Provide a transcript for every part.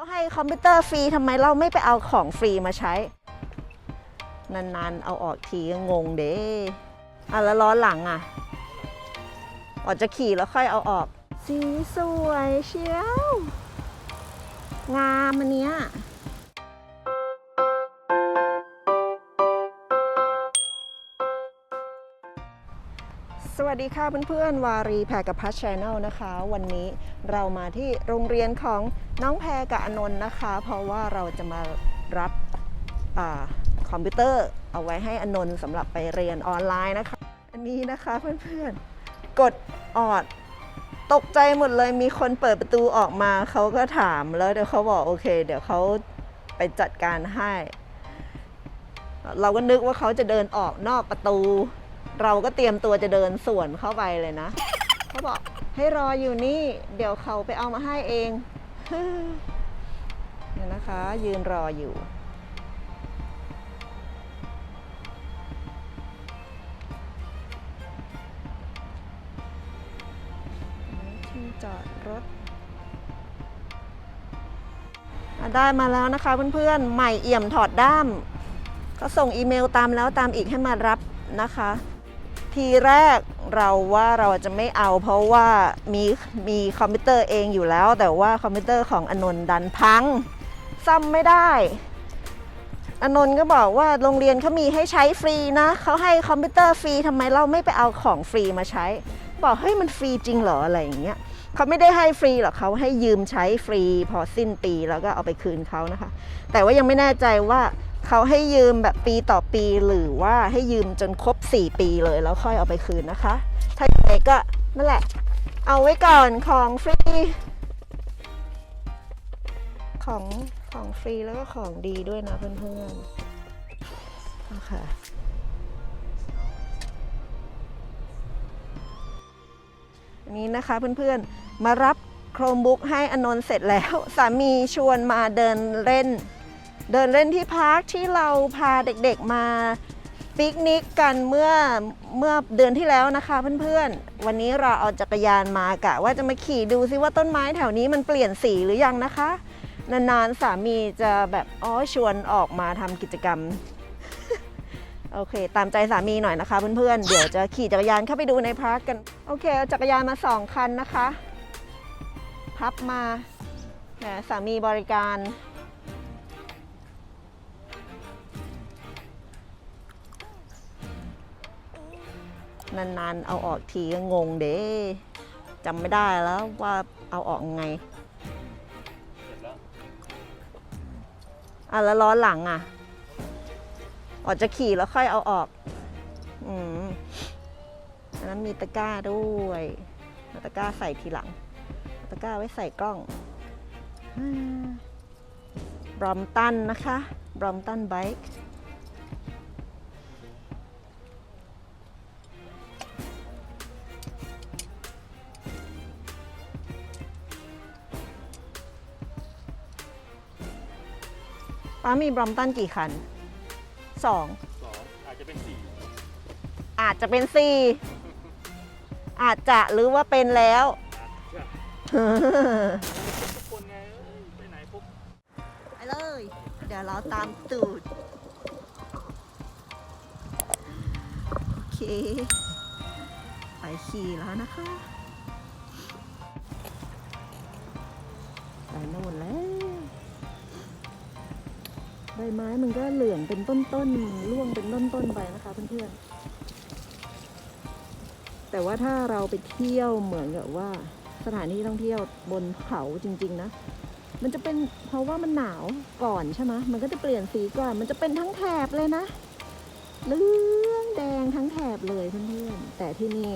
เขาให้คอมพิวเตอร์ฟรีทำไมเราไม่ไปเอาของฟรีมาใช้ นานๆ เอาออกทีก็งงเด้อะแล้วล้อหลังอะออกจะขี่แล้วค่อยเอาออก สีสวยเชียว งามอันเนี้ย วัสดีค่ะเพื่อนๆวารีแพรกับพัชชแนลนะคะ วันนี้เรามาที่โรงเรียนของน้องแพรกับอนนท์นะคะ เพราะว่าเราจะมารับอคอมพิวเตอร์เอาไว้ให้อนนท์สำหรับไปเรียนออนไลน์นะคะ อันนี้นะคะเพื่อนๆกดออดตกใจหมดเลยมีคนเปิดประตูออกมาเขาก็ถามแล้วเดี๋ยวเขาบอกโอเค เดี๋ยวเขาไปจัดการให้ เราก็นึกว่าเขาจะเดินออกนอกประตู เราก็เตรียมตัวจะเดินสวนเข้าไปเลยนะ เขาบอกให้รออยู่นี่ เดี๋ยวเขาไปเอามาให้เองเนี่ยนะคะ ยืนรออยู่ ที่จอดรถ ได้มาแล้วนะคะเพื่อนๆ ใหม่เอี่ยมถอดด้าม ก็ส่งอีเมลตามแล้วตามอีกให้มารับนะคะ ทีแรกเราว่าเราจะไม่เอา เพราะว่ามีมีคอมพิวเตอร์เองอยู่แล้ว แต่ว่าคอมพิวเตอร์ของอนนท์ดันพังซ่อมไม่ได้อนนท์ก็บอกว่าโรงเรียนเขามีให้ใช้ฟรีนะเขาให้คอมพิวเตอร์ฟรีทำไมเราไม่ไปเอาของฟรีมาใช้ บอกเฮ้ยมันฟรีจริงเหรออะไรอย่างเงี้ยเขาไม่ได้ให้ฟรีหรอกเขาให้ยืมใช้ฟรี พอสิ้นปีแล้วก็เอาไปคืนเขานะคะ แต่ว่ายังไม่แน่ใจว่า เขาให้ยืมแบบปีต่อปีหรือว่าให้ยืมจนครบ 4 ปีเลยแล้วค่อยเอาไปคืนนะคะ ถ้าอย่างไรก็นั่นแหละ เอาไว้ก่อนของฟรี ของของฟรีแล้วก็ของดีด้วยนะเพื่อนๆเอาค่ะอันนี้นะคะเพื่อนๆ มารับโครมบุ๊กให้อนนท์เสร็จแล้ว สามีชวนมาเดินเล่น เดินเล่นที่พาร์คที่เราพาเด็กๆมาปิกนิกกันเมื่อเมื่อเดือนที่แล้วนะคะเพื่อนๆ วันนี้เราเอาจักรยานมากะว่าจะมาขี่ดูซิว่าต้นไม้แถวนี้มันเปลี่ยนสีหรือยังนะคะ นานๆสามีจะแบบอ๋อชวนออกมาทำกิจกรรม โอเค ตามใจสามีหน่อยนะคะเพื่อนๆ เดี๋ยวจะขี่จักรยานเข้าไปดูในพาร์คกัน โอเค เอาจักรยานมาสองคันนะคะ พับมาแหมสามีบริการ นานๆ เอาออกทีก็งงเด้จำไม่ได้แล้วว่าเอาออกไงอะแล้วล้อหลังอะออกจะขี่แล้วค่อยเอาออก อืมอันนั้นมีตะกร้าด้วยตะกร้าใส่ทีหลัง ตะกร้าไว้ใส่กล้องบรอมตันนะคะบรอมตันไบค์ามีบรอมตันกี่คันสองสองอาจจะเป็นสี่อาจจะเป็นสี่อาจจะหรือว่าเป็นแล้ว ทุกคนไงเอ้ยไปไหนปุ๊บไปเลย เดี๋ยวเราตามตูด โอเค ไปขี่แล้วนะคะ ไปโน่น บไม้มันก็เหลืองเป็นต้นๆร่วงเป็นต้นๆไปนะคะเพื่อนๆ แต่ว่าถ้าเราไปเที่ยวเหมือนกับว่าสถานที่ท่องเที่ยวบนเขาจริง ๆ นะ มันจะเป็นเพราะว่ามันหนาวก่อนใช่ไหมมันก็จะเปลี่ยนสีก่อน มันจะเป็นทั้งแถบเลยนะเหลืองแดงทั้งแถบเลยเพื่อนๆ แต่ที่นี่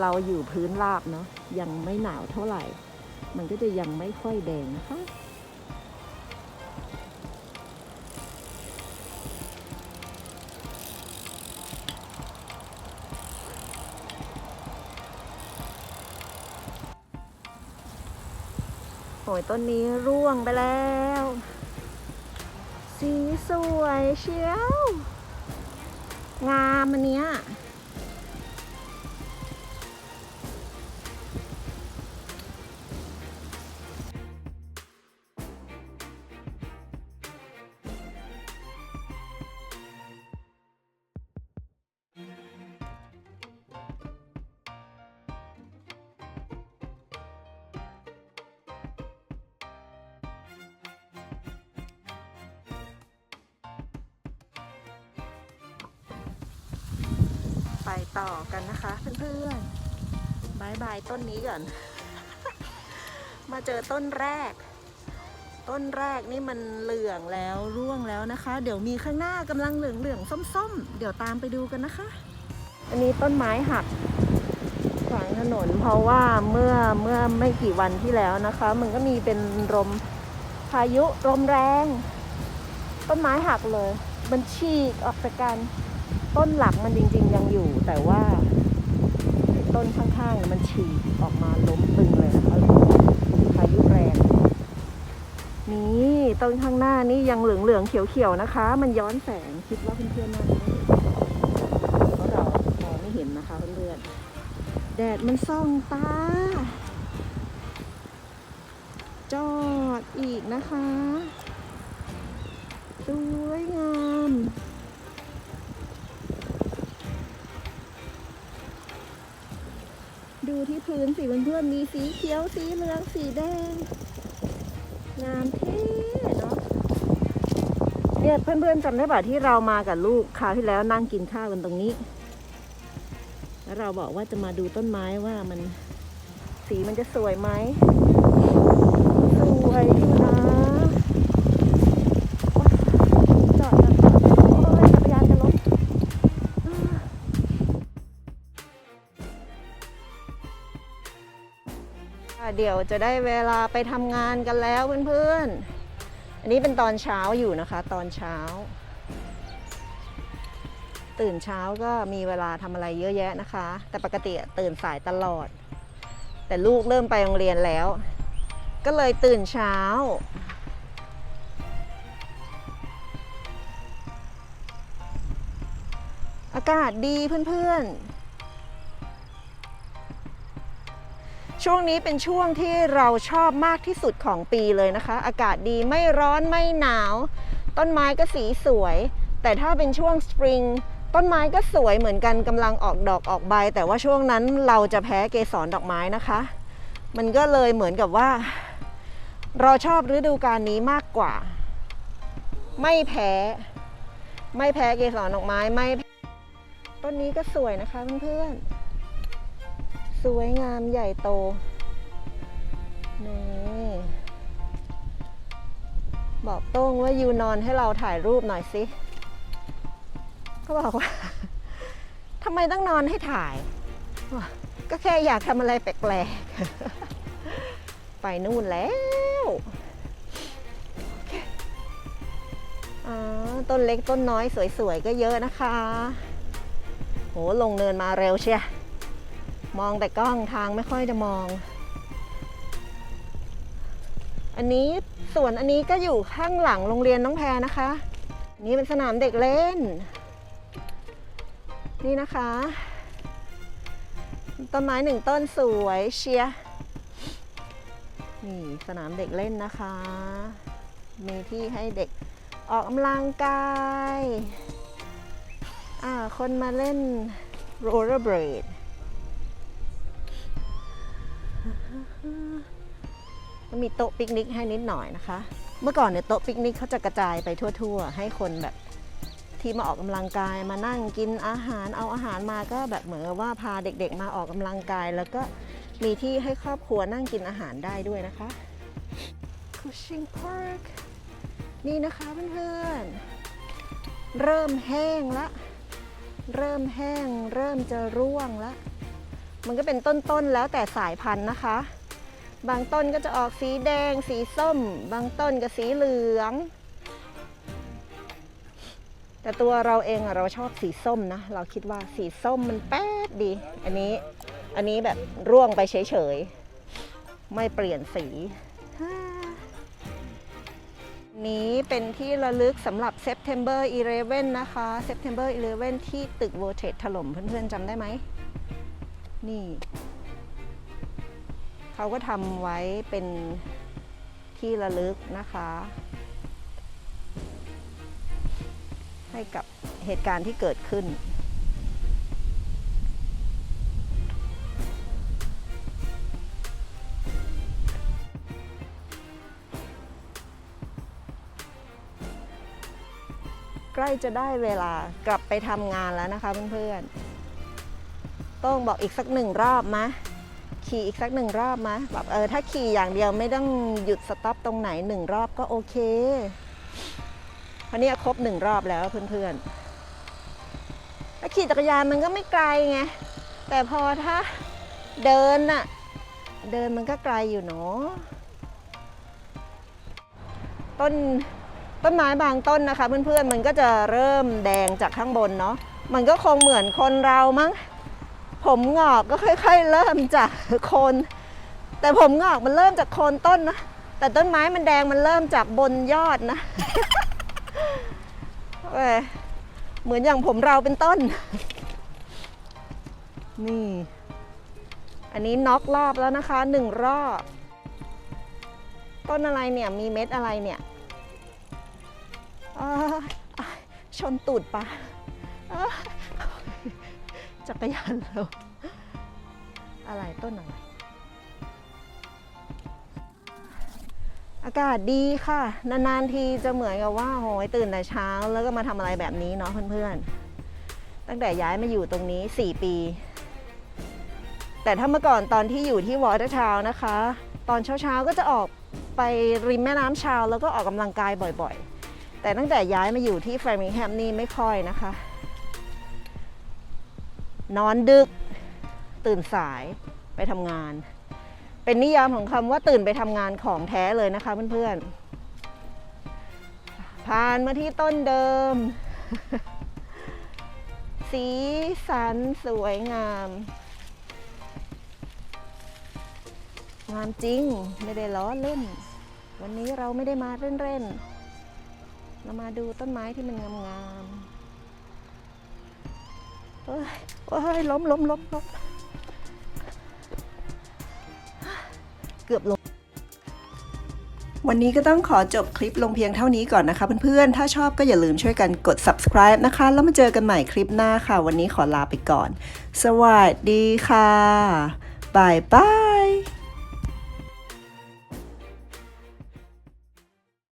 เราอยู่พื้นราบเนาะยังไม่หนาวเท่าไหร่ มันก็จะยังไม่ค่อยแดงนะคะ ยต้นนี้ร่วงไปแล้ว สีสวยเชียว งามอันเนี้ย ต่อกันนะคะเพื่อนๆบายบายต้นนี้ก่อน มาเจอต้นแรก ต้นแรกนี่มันเหลืองแล้วร่วงแล้วนะคะ เดี๋ยวมีข้างหน้ากำลังเหลืองเหลืองๆส้มๆ เดี๋ยวตามไปดูกันนะคะ อันนี้ต้นไม้หักขวางถนนเพราะว่าเมื่อเมื่อไม่กี่วันที่แล้วนะคะ มันก็มีเป็นลมพายุลมแรง ต้นไม้หักเลย มันฉีกออกจากกัน ต้นหลักมันจริง ๆ ยังอยู่ แต่ว่าต้นข้างๆมันฉีกออกมาล้มตึงเลยนะคะพายุแรง นี่ต้นข้างหน้านี่ยังเหลืองๆเขียวเขียวๆนะคะ มันย้อนแสงคิดว่าเพื่อนๆน่าจะไม่เห็นเพราะเรามองไม่เห็นนะคะเพื่อนๆแดดมันส่องตา จอดอีกนะคะสวยงาม ดูที่พื้นสิเพื่อนๆมีสีเขียวสีเหลืองสีแดงงามเท่เนาะเนี่ยเพื่อนๆจำได้ป่ะที่เรามากับลูกคราวที่แล้วนั่งกินข้าวกันตรงนี้ แล้วเราบอกว่าจะมาดูต้นไม้ว่ามันสีมันจะสวยไหมสวยอยู่ เดี๋ยวจะได้เวลาไปทำงานกันแล้วเพื่อนๆ อันนี้เป็นตอนเช้าอยู่นะคะ ตอนเช้า ตื่นเช้าก็มีเวลาทำอะไรเยอะแยะนะคะ แต่ปกติตื่นสายตลอด แต่ลูกเริ่มไปโรงเรียนแล้ว ก็เลยตื่นเช้าอากาศดีเพื่อนๆ ช่วงนี้เป็นช่วงที่เราชอบมากที่สุดของปีเลยนะคะ อากาศดีไม่ร้อนไม่หนาว ต้นไม้ก็สีสวย แต่ถ้าเป็นช่วงสปริงต้นไม้ก็สวยเหมือนกันกำลังออกดอกออกใบ แต่ว่าช่วงนั้นเราจะแพ้เกสรดอกไม้นะคะ มันก็เลยเหมือนกับว่า เราชอบฤดูกาลนี้มากกว่า ไม่แพ้ ไม่แพ้เกสรดอกไม้ไม่ต้นนี้ก็สวยนะคะเพื่อนๆ สวยงามใหญ่โต นี่ บอกโต้งว่ายูนอนให้เราถ่ายรูปหน่อยสิก็บอกว่าทำไมต้องนอนให้ถ่าย ก็แค่อยากทำอะไรแปลกๆ ไปนู่นแล้วต้นเล็กต้นน้อยสวยๆ ก็เยอะนะคะ โห ลงเนินมาเร็วเชีย มองแต่กล้องทางไม่ค่อยจะมอง อันนี้ส่วนอันนี้ก็อยู่ข้างหลังโรงเรียนน้องแพรนะคะ นี่เป็นสนามเด็กเล่น นี่นะคะ ต้นไม้หนึ่งต้นสวยเชียร์นี่สนามเด็กเล่นนะคะ มีที่ให้เด็กออกกำลังกาย อ่า คนมาเล่นโรลเลอร์เบรด มีโต๊ะปิกนิกให้นิดหน่อยนะคะ เมื่อก่อนเนี่ยโต๊ะปิกนิกเขาจะกระจายไปทั่ว ๆ ให้คนแบบที่มาออกกำลังกายมานั่งกินอาหารเอาอาหารมาก็แบบเหมือนว่าพาเด็กๆ มาออกกำลังกาย แล้วก็มีที่ให้ครอบครัวนั่งกินอาหารได้ด้วยนะคะ Cushing Park นี่นะคะเพื่อนๆเริ่มแห้งละเริ่มแห้ง เริ่มจะร่วงละมันก็เป็นต้นๆแล้วแต่สายพันธุ์นะคะ บางต้นก็จะออกสีแดง สีส้ม บางต้นก็สีเหลือง แต่ตัวเราเองเราชอบสีส้มนะ เราคิดว่าสีส้มมันแป๊ดดี อันนี้ อันนี้แบบร่วงไปเฉยๆ ไม่เปลี่ยนสีนี้เป็นที่ระลึกสำหรับ September 11 นะคะ September 11 ที่ตึก World Trade ถล่มเพื่อนๆจำได้ไหม นี่ เขาก็ทำไว้เป็นที่ระลึกนะคะ ให้กับเหตุการณ์ที่เกิดขึ้น ใกล้จะได้เวลากลับไปทำงานแล้วนะคะเพื่อนโต้องบอกอีกสักหนึ่งรอบมะ ขี่อีกสักหนึ่งรอบมะแบบเออถ้าขี่อย่างเดียวไม่ต้องหยุดสต็อปตรงไหนหนึ่งรอบก็โอเคเพราะเนี่ยครบหนึ่งรอบแล้วเพื่อนๆถ้าขี่จักรยานมันก็ไม่ไกลไงแต่พอถ้าเดินน่ะเดินมันก็ไกลอยู่เนาะต้นต้นไม้บางต้นนะคะเพื่อนๆมันก็จะเริ่มแดงจากข้างบนเนาะมันก็คงเหมือนคนเรามั้ง ผมงอกก็ค่อยๆ เริ่มจากโคน แต่ผมงอกมันเริ่มจากโคนต้นนะ แต่ต้นไม้มันแดงมันเริ่มจากบนยอดนะเอ้ยเหมือนอย่างผมเราเป็นต้น นี่ อันนี้น็อกรอบแล้วนะคะหนึ่งรอบ ต้นอะไรเนี่ย มีเม็ดอะไรเนี่ยชนตูดปลาอ้าย จักรยานเราอะไรต้นอะไร อากาศดีค่ะ นานๆทีจะเหมือนกับว่าโหยตื่นแต่เช้าแล้วก็มาทำอะไรแบบนี้เนาะเพื่อนๆ ตั้งแต่ย้ายมาอยู่ตรงนี้ 4 ปี แต่ถ้าเมื่อก่อนตอนที่อยู่ที่วอเตอร์ทาวน์นะคะ ตอนเช้าๆก็จะออกไปริมแม่น้ำชาวแล้วก็ออกกำลังกายบ่อยๆ แต่ตั้งแต่ย้ายมาอยู่ที่เฟรมิงแฮมนี่ไม่ค่อยนะคะ นอนดึก ตื่นสายไปทำงาน เป็นนิยามของคำว่าตื่นไปทำงานของแท้เลยนะคะเพื่อนๆ ผ่านมาที่ต้นเดิม สีสันสวยงาม งามจริงไม่ได้ล้อเล่น วันนี้เราไม่ได้มาเล่นๆ เรามาดูต้นไม้ที่มันงามๆ เอ้ยเอ้ยล้มล้มล้มล้มเกือบล้มวันนี้ก็ต้องขอจบคลิปลงเพียงเท่านี้ก่อนนะคะเพื่อนๆ ถ้าชอบก็อย่าลืมช่วยกันกด subscribe นะคะ แล้วมาเจอกันใหม่คลิปหน้าค่ะ วันนี้ขอลาไปก่อน สวัสดีค่ะบายบาย